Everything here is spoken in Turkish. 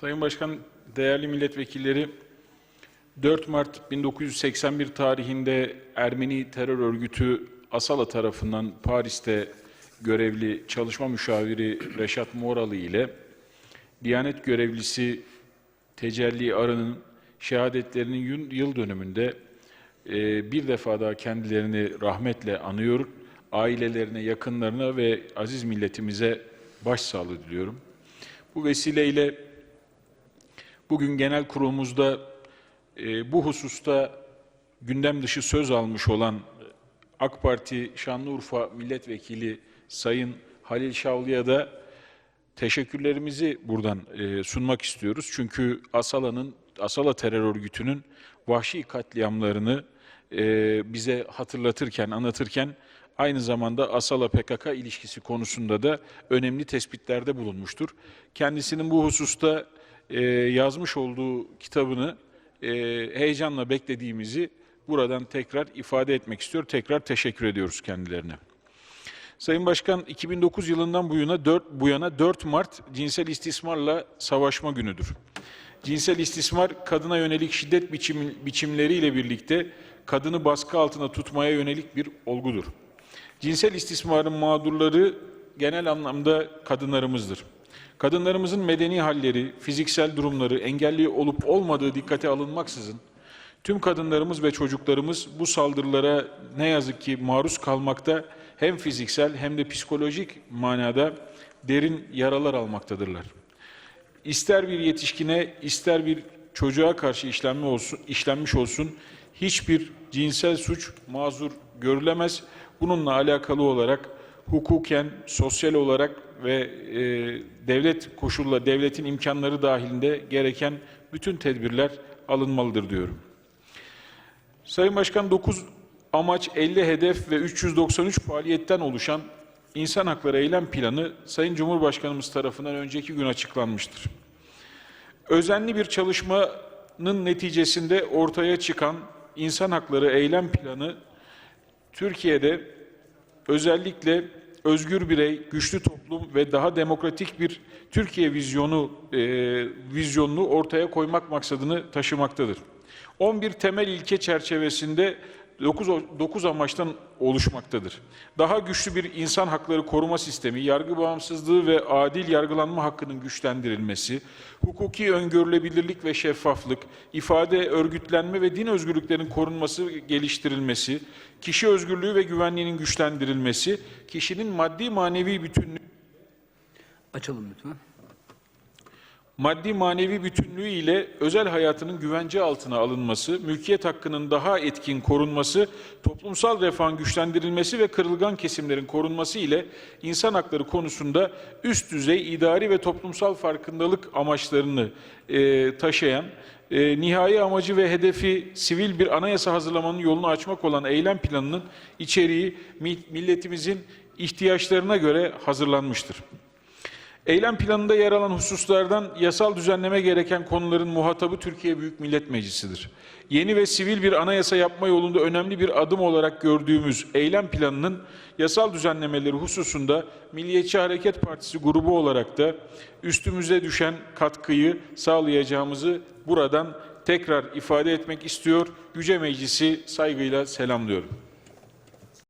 Sayın Başkan, değerli milletvekilleri, 4 Mart 1981 tarihinde Ermeni terör örgütü Asala tarafından Paris'te görevli çalışma müşaviri Reşat Moralı ile Diyanet görevlisi Tecelli Arı'nın şehadetlerinin yıl- dönümünde e, bir defa daha kendilerini rahmetle anıyor, ailelerine, yakınlarına ve aziz milletimize başsağlığı diliyorum. Bu vesileyle bugün genel kurulumuzda e, bu hususta gündem dışı söz almış olan AK Parti Şanlıurfa Milletvekili Sayın Halil Şavlı'ya da teşekkürlerimizi buradan e, sunmak istiyoruz. Çünkü Asala'nın, Asala terör örgütünün vahşi katliamlarını e, bize hatırlatırken, anlatırken aynı zamanda Asala PKK ilişkisi konusunda da önemli tespitlerde bulunmuştur. Kendisinin bu hususta e, yazmış olduğu kitabını e, heyecanla beklediğimizi buradan tekrar ifade etmek istiyor. Tekrar teşekkür ediyoruz kendilerine. Sayın Başkan 2009 yılından bu yana 4, bu yana 4 Mart cinsel istismarla savaşma günüdür. Cinsel istismar kadına yönelik şiddet biçim, biçimleriyle birlikte kadını baskı altında tutmaya yönelik bir olgudur. Cinsel istismarın mağdurları genel anlamda kadınlarımızdır. Kadınlarımızın medeni halleri, fiziksel durumları, engelli olup olmadığı dikkate alınmaksızın tüm kadınlarımız ve çocuklarımız bu saldırılara ne yazık ki maruz kalmakta hem fiziksel hem de psikolojik manada derin yaralar almaktadırlar. İster bir yetişkine, ister bir çocuğa karşı işlenme olsun, işlenmiş olsun hiçbir cinsel suç mazur görülemez. Bununla alakalı olarak hukuken, sosyal olarak ve e, devlet koşulla, devletin imkanları dahilinde gereken bütün tedbirler alınmalıdır diyorum. Sayın Başkan 9 amaç 50 hedef ve 393 faaliyetten oluşan İnsan Hakları Eylem Planı Sayın Cumhurbaşkanımız tarafından önceki gün açıklanmıştır. Özenli bir çalışmanın neticesinde ortaya çıkan İnsan Hakları Eylem Planı Türkiye'de özellikle özgür birey, güçlü toplum ve daha demokratik bir Türkiye vizyonu e, vizyonunu ortaya koymak maksadını taşımaktadır. 11 temel ilke çerçevesinde 9, 9 amaçtan oluşmaktadır. Daha güçlü bir insan hakları koruma sistemi, yargı bağımsızlığı ve adil yargılanma hakkının güçlendirilmesi, hukuki öngörülebilirlik ve şeffaflık, ifade, örgütlenme ve din özgürlüklerinin korunması, geliştirilmesi, kişi özgürlüğü ve güvenliğinin güçlendirilmesi, kişinin maddi manevi bütünlüğü Açalım lütfen. Maddi manevi bütünlüğü ile özel hayatının güvence altına alınması, mülkiyet hakkının daha etkin korunması, toplumsal refahın güçlendirilmesi ve kırılgan kesimlerin korunması ile insan hakları konusunda üst düzey idari ve toplumsal farkındalık amaçlarını e, taşıyan, e, nihai amacı ve hedefi sivil bir anayasa hazırlamanın yolunu açmak olan eylem planının içeriği mi- milletimizin ihtiyaçlarına göre hazırlanmıştır. Eylem planında yer alan hususlardan yasal düzenleme gereken konuların muhatabı Türkiye Büyük Millet Meclisi'dir. Yeni ve sivil bir anayasa yapma yolunda önemli bir adım olarak gördüğümüz eylem planının yasal düzenlemeleri hususunda Milliyetçi Hareket Partisi grubu olarak da üstümüze düşen katkıyı sağlayacağımızı buradan tekrar ifade etmek istiyor. Yüce Meclisi saygıyla selamlıyorum.